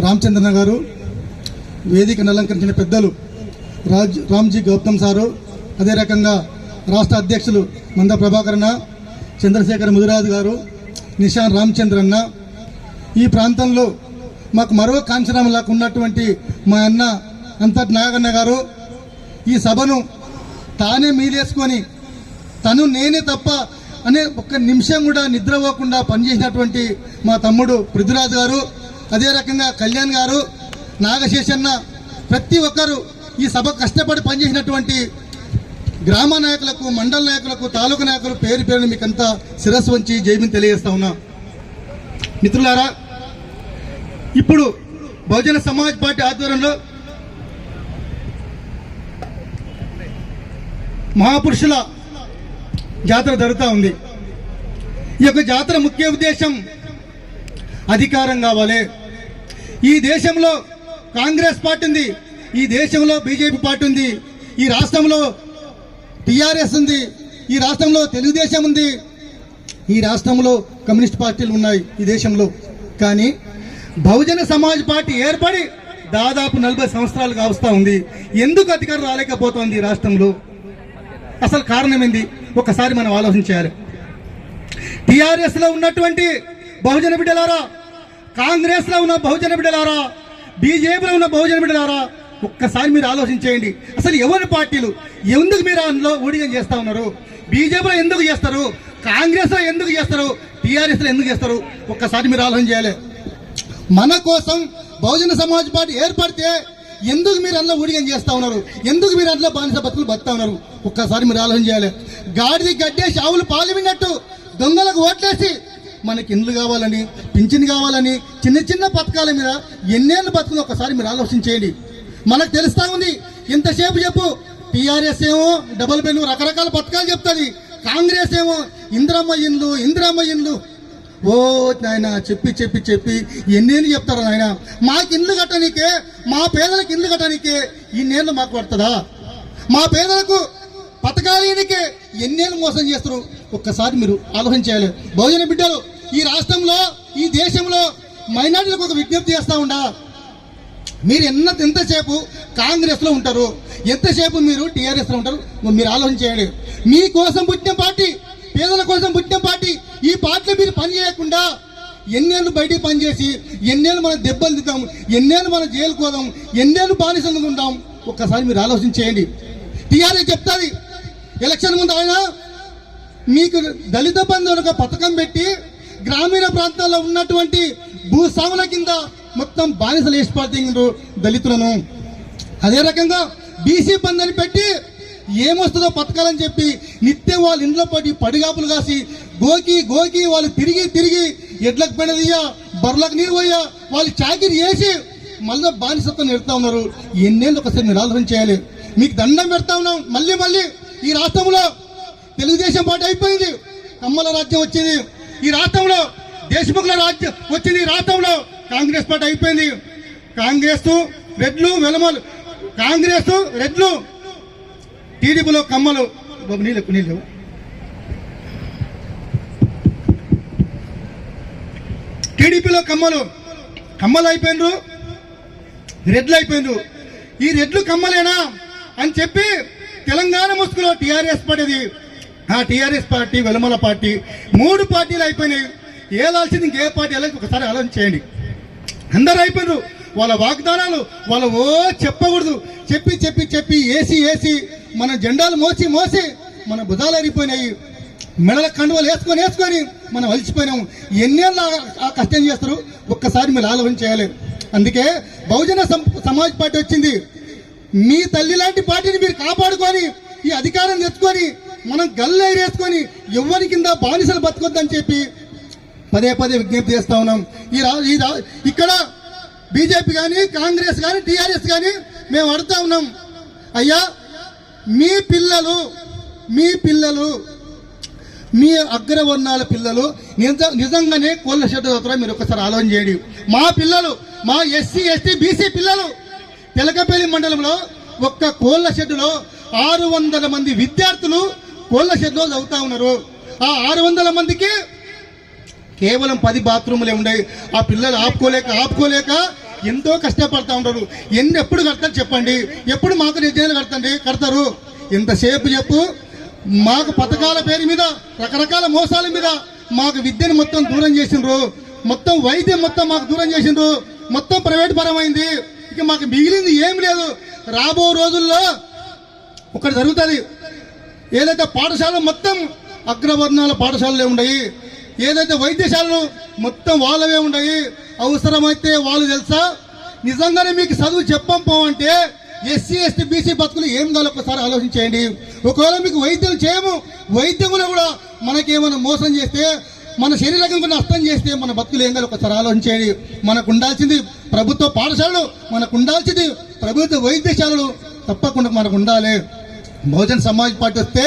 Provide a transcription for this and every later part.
రామచంద్రన్న గారు వేదికను అలంకరించిన పెద్దలు రాజ్ రామ్జీ గౌతమ్ సారు అదే రకంగా రాష్ట్ర అధ్యక్షులు మంద ప్రభాకరణ చంద్రశేఖర్ ముదిరాజు గారు నిషాన్ రామచంద్రన్న. ఈ ప్రాంతంలో మాకు మరో కాంచరామలాగా ఉన్నటువంటి మా అన్న అంతటి నాగన్న గారు ఈ సభను తానే మీదేసుకొని తను నేనే తప్ప అనే ఒక్క నిమిషం కూడా నిద్రపోకుండా పనిచేసినటువంటి మా తమ్ముడు పృథ్వరాజు గారు అదే రకంగా కళ్యాణ్ గారు నాగశేషన్న ప్రతి ఒక్కరు ఈ సభ కష్టపడి పనిచేసినటువంటి గ్రామ నాయకులకు మండల నాయకులకు తాలూకా నాయకులు పేరు పేరుని మీకంతా శిరస్సు వంచి జైబిని తెలియజేస్తా ఉన్నా. మిత్రులారా ఇప్పుడు బహుజన సమాజ్ పార్టీ ఆధ్వర్యంలో మహాపురుషుల జాతర జరుగుతూ ఉంది. ఈ యొక్క జాతర ముఖ్య ఉద్దేశం అధికారం కావాలి. ఈ దేశంలో కాంగ్రెస్ పార్టీ ఉంది ఈ దేశంలో బీజేపీ పార్టీ ఉంది ఈ రాష్ట్రంలో టిఆర్ఎస్ ఉంది ఈ రాష్ట్రంలో తెలుగుదేశం ఉంది ఈ రాష్ట్రంలో కమ్యూనిస్ట్ పార్టీలు ఉన్నాయి ఈ దేశంలో. కానీ బహుజన సమాజ్ పార్టీ ఏర్పడి దాదాపు నలభై సంవత్సరాలు కావస్తా ఉంది. ఎందుకు అధికారం రాలేకపోతోంది ఈ రాష్ట్రంలో? అసలు కారణం ఏంది? ఒకసారి మనం ఆలోచించాలి. టీఆర్ఎస్లో ఉన్నటువంటి బహుజన బిడ్డలారా కాంగ్రెస్లో ఉన్న బహుజన బిడ్డలారా బీజేపీలో ఉన్న బహుజన బిడ్డలారా ఒక్కసారి మీరు ఆలోచించేయండి. అసలు ఎవరి పార్టీలు? ఎందుకు మీరు అందులో ఊడిగం చేస్తా ఉన్నారు? బీజేపీలో ఎందుకు చేస్తారు? కాంగ్రెస్లో ఎందుకు చేస్తారు? టీఆర్ఎస్లో ఎందుకు చేస్తారు? ఒక్కసారి మీరు ఆలోచన చేయాలి. మన కోసం బహుజన సమాజ్ పార్టీ ఏర్పడితే ఎందుకు మీరు అందులో ఊడిగం చేస్తా ఉన్నారు? ఎందుకు మీరు అందులో బానిస బతుకులు బతుకుతా ఉన్నారు? ఒక్కసారి మీరు ఆలోచన చేయాలి. గాడిది గడ్డేసి ఆవులు పాలు విన్నట్టు దొంగలకు ఓట్లేసి మనకి ఇండ్లు కావాలని పింఛన్ కావాలని చిన్న చిన్న పథకాల మీద ఎన్నేళ్ళు బతుకుని ఒక్కసారి మీరు ఆలోచన చేయండి మనకు తెలుస్తా ఉంది ఇంతసేపు చెప్పు టీఆర్ఎస్ ఏమో డబుల్ బెన్ రకరకాల పథకాలు చెప్తుంది కాంగ్రెస్ ఏమో ఇందిరమ్మ ఇండ్లు ఇందిరమ్మ ఇండ్లు. ఓ నాయన చెప్పి చెప్పి చెప్పి ఎన్నేళ్ళు చెప్తారు నాయన? మాకు ఇల్లు కట్టనీకే మా పేదలకు ఇల్లు కట్టడానికే ఇన్నేళ్ళు మాకు పడుతుందా? మా పేదలకు పథకాలకే ఎన్నేళ్ళు మోసం చేస్తారు ఒక్కసారి మీరు ఆలోచన చేయాలి బహుజన బిడ్డలు ఈ రాష్ట్రంలో ఈ దేశంలో మైనార్టీలకు ఒక విజ్ఞప్తి చేస్తా ఉండా. మీరు ఎన్న ఎంతసేపు కాంగ్రెస్లో ఉంటారు? ఎంతసేపు మీరు టీఆర్ఎస్లో ఉంటారు? మీరు ఆలోచన చేయండి. మీకోసం పుట్టిన పార్టీ పేదల కోసం పుట్టిన పార్టీ ఈ పార్టీలో మీరు పని చేయకుండా ఎన్నేళ్ళు బయటికి పనిచేసి ఎన్నేళ్ళు మనం దెబ్బలు తిద్దాం ఎన్నేళ్ళు మనం జైలు పోదాం ఎన్నేళ్ళు బానిసలు ఉంటాం ఒక్కసారి మీరు ఆలోచన చేయండి. టీఆర్ఎస్ చెప్తాది ఎలక్షన్ ముందు ఆయన మీకు దళిత బంధు ఒక పథకం పెట్టి గ్రామీణ ప్రాంతాల్లో ఉన్నటువంటి భూస్వాముల కింద మొత్తం బానిసలు ఏర్పడుతున్నారు దళితులను అదే రకంగా బీసీ పందని పెట్టి ఏమొస్తుందో పథకాలని చెప్పి నిత్యం వాళ్ళ ఇంట్లో పడి పడిగాపులు కాసి గోకి గోకి వాళ్ళు తిరిగి తిరిగి ఎడ్లకు పెడదియ్యా బర్రలకు నీరు పోయా వాళ్ళు చాకిరి వేసి మళ్ళీ బానిసత్వం నెడతా ఉన్నారు. ఎన్నేళ్ళు ఒకసారి మీరు ఆలోచన చేయాలి. మీకు దండం పెడతా ఉన్నాం. మళ్ళీ మళ్ళీ ఈ రాష్ట్రంలో తెలుగుదేశం పార్టీ అయిపోయింది. కమ్మల రాజ్యం వచ్చింది. ఈ రాష్ట్రంలో దేశముఖుల రాజ్యం వచ్చింది ఈ రాష్ట్రంలో కాంగ్రెస్ పార్టీ అయిపోయింది. కాంగ్రెస్ రెడ్లు వెలమలు. కాంగ్రెస్ రెడ్లు. టీడీపీలో కమ్మలు. బాబు నీళ్ళు నీళ్ళు టీడీపీలో కమ్మలు. కమ్మలు అయిపోయినరు. రెడ్లు అయిపోయినరు. ఈ రెడ్లు కమ్మలేనా అని చెప్పి తెలంగాణ ముసుగులో టీఆర్ఎస్ పడేది టీఆర్ఎస్ పార్టీ వెలమల పార్టీ మూడు పార్టీలు అయిపోయినాయి. ఏలాల్సింది ఇంకే పార్టీ వెళ్ళి ఒకసారి ఆలోచన చేయండి. అందరూ అయిపోయినారు. వాళ్ళ వాగ్దానాలు వాళ్ళ ఓ చెప్పకూడదు. చెప్పి చెప్పి చెప్పి ఏసి ఏసి మన జెండాలు మోసి మోసి మన భుజాలు అరిగిపోయినాయి మెడల కండువలు వేసుకొని వేసుకొని మనం అలసిపోయినాము. ఎన్నేళ్ళు ఆ- కష్టం చేస్తారు? ఒక్కసారి మీరు ఆలోచన చేయాలి. అందుకే బహుజన సమాజ్ పార్టీ వచ్చింది. మీ తల్లి లాంటి పార్టీని మీరు కాపాడుకొని ఈ అధికారం తెచ్చుకొని మనం గల్లు ఎగరేసుకొని ఎవరి కింద బానిసలు బతకొద్దని చెప్పి పదే పదే విజ్ఞప్తి చేస్తా ఉన్నాం. ఈ రా ఈ రా ఇక్కడ బీజేపీ కానీ కాంగ్రెస్ కానీ టీఆర్ఎస్ కానీ మేము అడుగుతా ఉన్నాం. అయ్యా మీ పిల్లలు మీ పిల్లలు మీ అగ్రవర్ణాల పిల్లలు నిజ నిజంగానే కోళ్ళ షెడ్ అవుతారా మీరు ఒకసారి ఆలోచన చేయండి. మా పిల్లలు మా ఎస్సీ ఎస్టీ బీసీ పిల్లలు తెలకపల్లి మండలంలో ఒక్క కోళ్ళ షెడ్డులో ఆరు వందల మంది విద్యార్థులు కోళ్ళ షెడ్లో చదువుతా ఉన్నారు. ఆ ఆరు వందల మందికి కేవలం పది బాత్రూములే ఉన్నాయి ఆ పిల్లలు ఆపుకోలేక ఆపుకోలేక ఎంతో కష్టపడతా ఉంటారు ఎన్ని ఎప్పుడు కడతారు చెప్పండి. ఎప్పుడు మాకు నిజాలు కడతండి కడతారు? ఎంతసేపు చెప్పు. మాకు పథకాల పేరు మీద రకరకాల మోసాల మీద మాకు విద్యను మొత్తం దూరం చేసిండ్రు. మొత్తం వైద్యం మొత్తం మాకు దూరం చేసిండ్రు. మొత్తం ప్రైవేట్ పరమైంది ఇక మాకు మిగిలింది ఏం లేదు. రాబో రోజుల్లో ఒకటి జరుగుతుంది. ఏదైతే పాఠశాలలు మొత్తం అగ్రవర్ణాల పాఠశాలలే ఉన్నాయి ఏదైతే వైద్యశాలలు మొత్తం వాళ్ళవే ఉన్నాయి అవసరమైతే వాళ్ళు తెలుసా? నిజంగానే మీకు చదువు చెప్పం అంటే ఎస్సీ ఎస్టీ బీసీ బతుకులు ఏం కాదు ఒకసారి ఆలోచించేయండి. ఒకవేళ మీకు వైద్యం చేయము వైద్యములు కూడా మనకేమైనా మోసం చేస్తే మన శరీరం కూడా నష్టం చేస్తే మన బతుకులు ఏం కాదు ఒకసారి ఆలోచించేయండి. మనకు ఉండాల్సింది ప్రభుత్వ పాఠశాలలు మనకు ఉండాల్సింది ప్రభుత్వ వైద్యశాలలు తప్పకుండా మనకు ఉండాలి బహుజన్ సమాజ్ పార్టీ వస్తే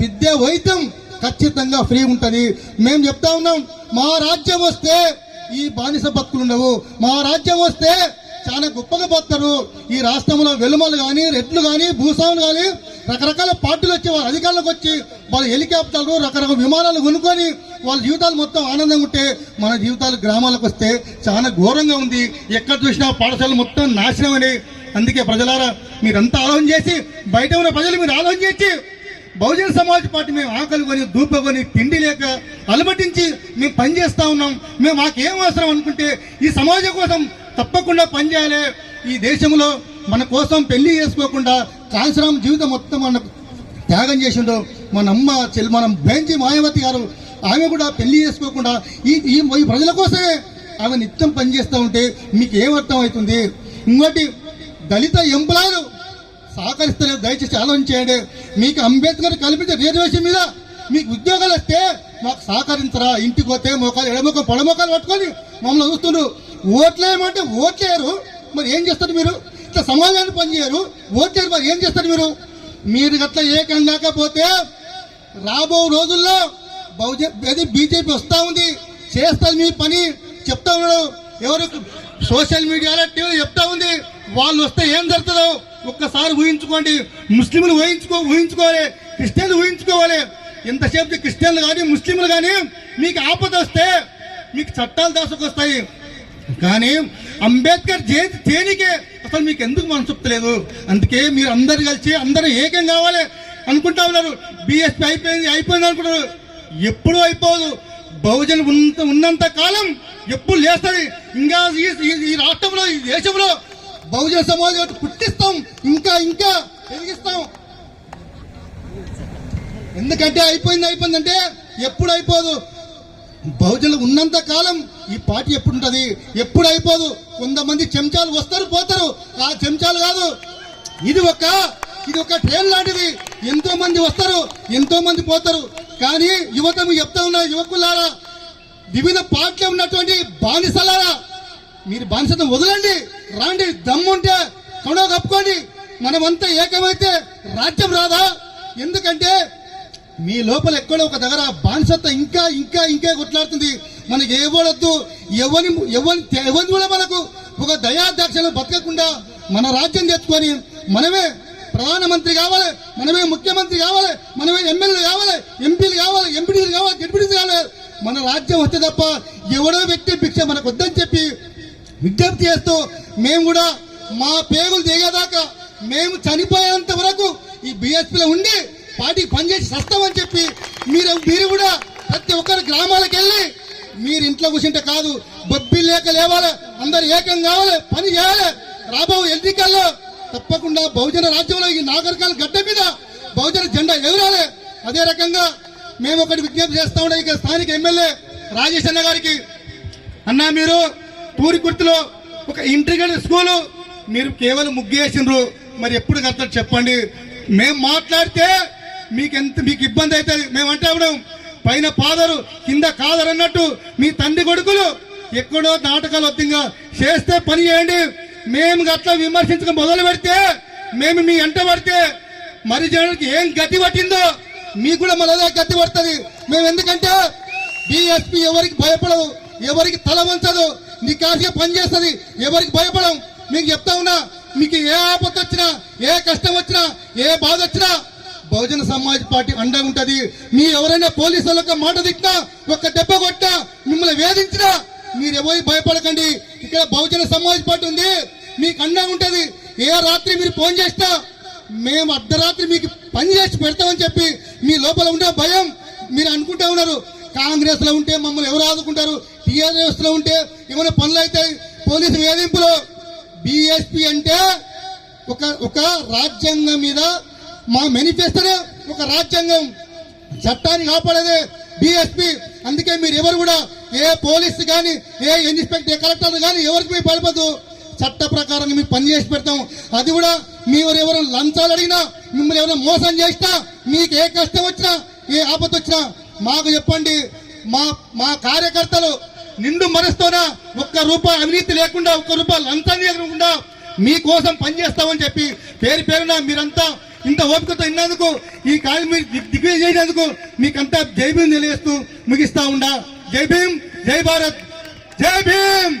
విద్య వైద్యం ఖచ్చితంగా ఫ్రీ ఉంటుంది. మేము చెప్తా ఉన్నాం మా రాజ్యం వస్తే ఈ బానిస బతుకులు ఉండవు. మా రాజ్యం వస్తే చాలా గొప్పగా పోతారు. ఈ రాష్ట్రంలో వెలుమలు కానీ రెట్లు కానీ భూస్వాములు కానీ రకరకాల పార్టీలు వచ్చి వాళ్ళ అధికారులకు వచ్చి వాళ్ళ హెలికాప్టర్లు రకరకాల విమానాలు కొనుక్కొని వాళ్ళ జీవితాలు మొత్తం ఆనందంగా ఉంటే మన జీవితాలు గ్రామాలకు వస్తే చాలా ఘోరంగా ఉంది. ఎక్కడ చూసినా పాఠశాలలు మొత్తం నాశనం అని అందుకే ప్రజలారా మీరంతా ఆలోచన చేసి బయట ఉన్న ప్రజలు మీరు ఆలోచన చేసి బహుజన సమాజ్ పార్టీ మేము ఆకలి కొని దూప కొని తిండి లేక అలమటించి మేము పనిచేస్తూ ఉన్నాం. మేము మాకేం అవసరం అనుకుంటే ఈ సమాజం కోసం తప్పకుండా పనిచేయాలి ఈ దేశంలో మన కోసం పెళ్ళి చేసుకోకుండా కాంసరాం జీవితం మొత్తం మన త్యాగం చేసిండు మన అమ్మ చెల్లి మనం బెంచి మాయావతి గారు. ఆమె కూడా పెళ్ళి చేసుకోకుండా ఈ ఈ ప్రజల కోసమే ఆమె నిత్యం పనిచేస్తూ ఉంటే మీకు ఏమర్థం అవుతుంది? ఇంకోటి దళిత ఎంప్లాయలు సహకరిస్తలేదు దయచేసి ఆలోచించేయండి. మీకు అంబేద్కర్ కల్పించే రిజర్వేషన్ మీద మీకు ఉద్యోగాలు వస్తే మాకు సహకరించరా. ఇంటికి పోతే మోకాలు ఎడమొక్క పొడమొక్కలు పట్టుకొని మమ్మల్ని చూస్తున్నారు ఓట్లేయమంటే ఓట్లేయరు. మరి ఏం చేస్తారు మీరు? ఇట్లా సమాజాన్ని పనిచేయరు. ఓట్లేరు మరి ఏం చేస్తారు మీరు? మీరు గట్ల ఏకం కాకపోతే రాబో రోజుల్లో బహుజన్ అది బీజేపీ వస్తూ ఉంది. చేస్తారు మీ పని చెప్తా ఉన్నాడు. ఎవరు? సోషల్ మీడియాలో టీవీలో చెప్తా ఉంది. వాళ్ళు వస్తే ఏం జరుగుతుందో ఒక్కసారి ఊహించుకోండి. ముస్లింలు ఊహించుకో ఊహించుకోవాలి. క్రిస్టియన్లు ఊహించుకోవాలి. ఎంతసేపు క్రిస్టియన్లు కానీ ముస్లింలు కానీ మీకు ఆపద వస్తే మీకు చట్టాలు దాసుకొస్తాయి. కానీ అంబేద్కర్ జయంతి తేనికే అసలు మీకు ఎందుకు మనసొప్పలేదు అందుకే మీరు అందరు కలిసి అందరూ ఏకం కావాలి అనుకుంటా ఉన్నారు. బిఎస్పీ అయిపోయింది అయిపోయింది అనుకుంటారు. ఎప్పుడూ అయిపోదు. బహుజన్ ఉన్నంత కాలం ఎప్పుడు లేస్తుంది. ఇంకా ఈ- ఈ రాష్ట్రంలో ఈ దేశంలో బహుజన సమాజం పుట్టిస్తాం ఇంకా ఇంకా పెరిగిస్తాం. ఎందుకంటే అయిపోయింది అయిపోయిందంటే ఎప్పుడు అయిపోదు. బహుజనులు ఉన్నంత కాలం ఈ పార్టీ ఎప్పుడు ఉంటుంది? ఎప్పుడు అయిపోదు? కొంతమంది చెంచాలు వస్తారు పోతారు. ఆ చెంచాలు కాదు. ఇది ఒక ఇది ఒక ట్రైన్ లాంటిది. ఎంతో మంది వస్తారు ఎంతో మంది పోతారు. కానీ యువత చెప్తా ఉన్న యువకులారా వివిధ పార్టీలో ఉన్నటువంటి బానిసలారా మీరు బానిసత్వం వదలండి రాండి దమ్ముంటే కొడవ కప్పుకోండి. మనమంతా ఏకమైతే రాజ్యం రాదా? ఎందుకంటే మీ లోపల ఎక్కడో ఒక దగ్గర బానిసత్వం ఇంకా ఇంకా ఇంకా కొట్లాడుతుంది. మనకి ఎవడొద్దు ఎవరి ఎవరి ఎవరిని కూడా మనకు ఒక దయాధ్యక్షలు బతకకుండా మన రాజ్యం తెచ్చుకొని మనమే ప్రధానమంత్రి కావాలి మనమే ముఖ్యమంత్రి కావాలి మనమే ఎమ్మెల్యే కావాలి ఎంపీలు కావాలి ఎంపీడీలు కావాలి డిప్యూటీలు కావాలి. మన రాజ్యం వస్తే తప్ప ఎవడో వ్యక్తి భిక్ష మనకు వద్ద విజ్ఞప్తి చేస్తూ మేము కూడా మా పేగులు దిగేదాకా మేము చనిపోయేంత వరకు ఈ బీఎస్పీలో ఉండి పార్టీకి పనిచేసి సస్తామని చెప్పి మీరు మీరు కూడా ప్రతి ఒక్కరు గ్రామాలకు వెళ్ళి మీరు ఇంట్లో కూర్చుంటే కాదు బొబ్బి లేక లేవాలి అందరు ఏకం కావాలి పని చేయాలి. రాబో ఎన్నికల్లో తప్పకుండా బహుజన రాజ్యంలో ఈ నాగరికాల గడ్డ మీద బహుజన జెండా ఎగురాలి. అదే రకంగా మేము ఒకటి విజ్ఞప్తి చేస్తా ఉండే ఇక స్థానిక ఎమ్మెల్యే రాజేష్ అన్న గారికి. అన్నా మీరు పూరి గుర్తులో ఒక ఇంటిగ్రేటెడ్ స్కూలు. మీరు కేవలం ముగ్గేసిండ్రు మరి ఎప్పుడు కడతారు చెప్పండి. మేము మాట్లాడితే మీకు ఎంత మీకు ఇబ్బంది అవుతుంది. మేము అంటే అవడం పైన పాదరు కింద కాదరు అన్నట్టు మీ తండ్రి కొడుకులు ఎక్కడో నాటకాలు వద్దంగా. చేస్తే పని చేయండి. మేము అట్లా విమర్శించక మొదలు పెడితే మేము మీ ఎంట పడితే మరి జనానికి ఏం గతి పట్టిందో మీకు కూడా మళ్ళీ అదే గతి పడుతుంది. మేము ఎందుకంటే బిఎస్పీ ఎవరికి భయపడవు. ఎవరికి తల వంచదు. నీ కాసిగా పనిచేస్తుంది. ఎవరికి భయపడం? మీకు చెప్తా ఉన్నా మీకు ఏ ఆపద వచ్చినా ఏ కష్టం వచ్చినా ఏ బాధ వచ్చినా బహుజన సమాజ్ పార్టీ అండగా ఉంటది. మీ ఎవరైనా పోలీసు వాళ్ళకి మాట తిట్టినా ఒక దెబ్బ కొట్టినా మిమ్మల్ని వేధించినా మీరు ఎవరి భయపడకండి. ఇక్కడ బహుజన సమాజ్ పార్టీ ఉంది మీకు అండగా ఉంటది. ఏ రాత్రి మీరు ఫోన్ చేసినా మేము అర్ధరాత్రి మీకు పని చేసి పెడతామని చెప్పి మీ లోపల ఉండే భయం మీరు అనుకుంటా ఉన్నారు. కాంగ్రెస్లో ఉంటే మమ్మల్ని ఎవరు ఆదుకుంటారు? టీఆర్ఎస్లో ఉంటే ఏమైనా పనులు అవుతాయి పోలీసు వేధింపులు? బిఎస్పి అంటే ఒక ఒక రాజ్యాంగం మీద మా మేనిఫెస్టోనే ఒక రాజ్యాంగం. చట్టాన్ని కాపాడేదే బిఎస్పి అందుకే మీరు ఎవరు కూడా ఏ పోలీసు కానీ ఏ ఇన్స్పెక్టర్ ఏ కలెక్టర్ కానీ ఎవరికి మీరు పడిపోదు చట్ట ప్రకారం మేము పని చేసి పెడతాం. అది కూడా మీరు ఎవరైనా లంచాలు అడిగినా మిమ్మల్ని ఎవరైనా మోసం చేసినా మీకు ఏ కష్టం వచ్చినా ఏ ఆపత్తి వచ్చినా మాకు చెప్పండి. మా మా కార్యకర్తలు నిండు మనసుతోన ఒక్క రూపాయి అవినీతి లేకుండా ఒక్క రూపాయి లంచం లేకుండా మీకోసం పనిచేస్తామని చెప్పి పేరు పేరున మీరంతా ఇంత ఓపికతో ఇన్నందుకు ఈ కార్యం మీరు దిగ్- చేసినందుకు మీకంతా జై భీం తెలియజేస్తూ ముగిస్తా ఉండా. జై భీం జై భారత్. జై భీం